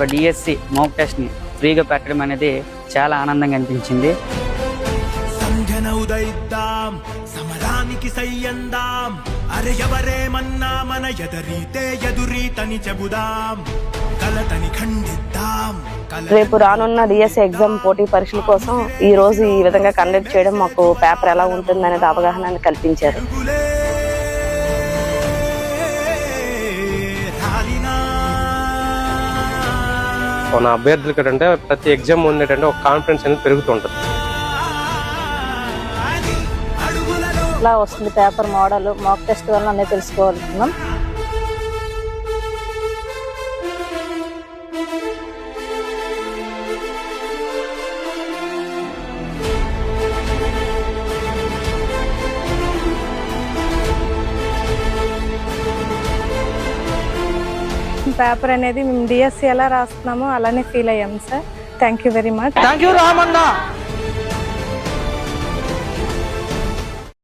ఒక DSC mock టెస్ట్ని ఫ్రీగా పెట్టడం అనేది చాలా ఆనందంగా అనిపించింది. ఉదయిద్దాం సమరానికి సయ్యందాం. అరే ఎవరేమన్నా మన ఎదరీతే ఎదురీతని చెబుదాం. కలతని ఖండిద్దాం రేపు రానున్న డిఎస్సి ఎగ్జామ్ పోటీ పరీక్షల కోసం ఈ రోజు ఈ విధంగా కండక్ట్ చేయడం మాకు పేపర్ ఎలా ఉంటుంది అనేది అవగాహన కల్పించారు మన అభ్యర్థులకి ఏంటంటే ప్రతి ఎగ్జామ్ ఉండేటంటే ఒక కాన్ఫిడెన్స్ అనేది పెరుగుతుంటుంది. ఇలా వస్తుంది పేపర్ మోడల్ మాక్ టెస్ట్ వల్ల అన్నీ తెలుసుకోవాలనుకున్నాం. పేపర్ అనేది మేము డిఎస్సి ఎలా రాస్తున్నామో అలానే ఫీల్ అయ్యాం sir. Thank you very much thank you Ramanna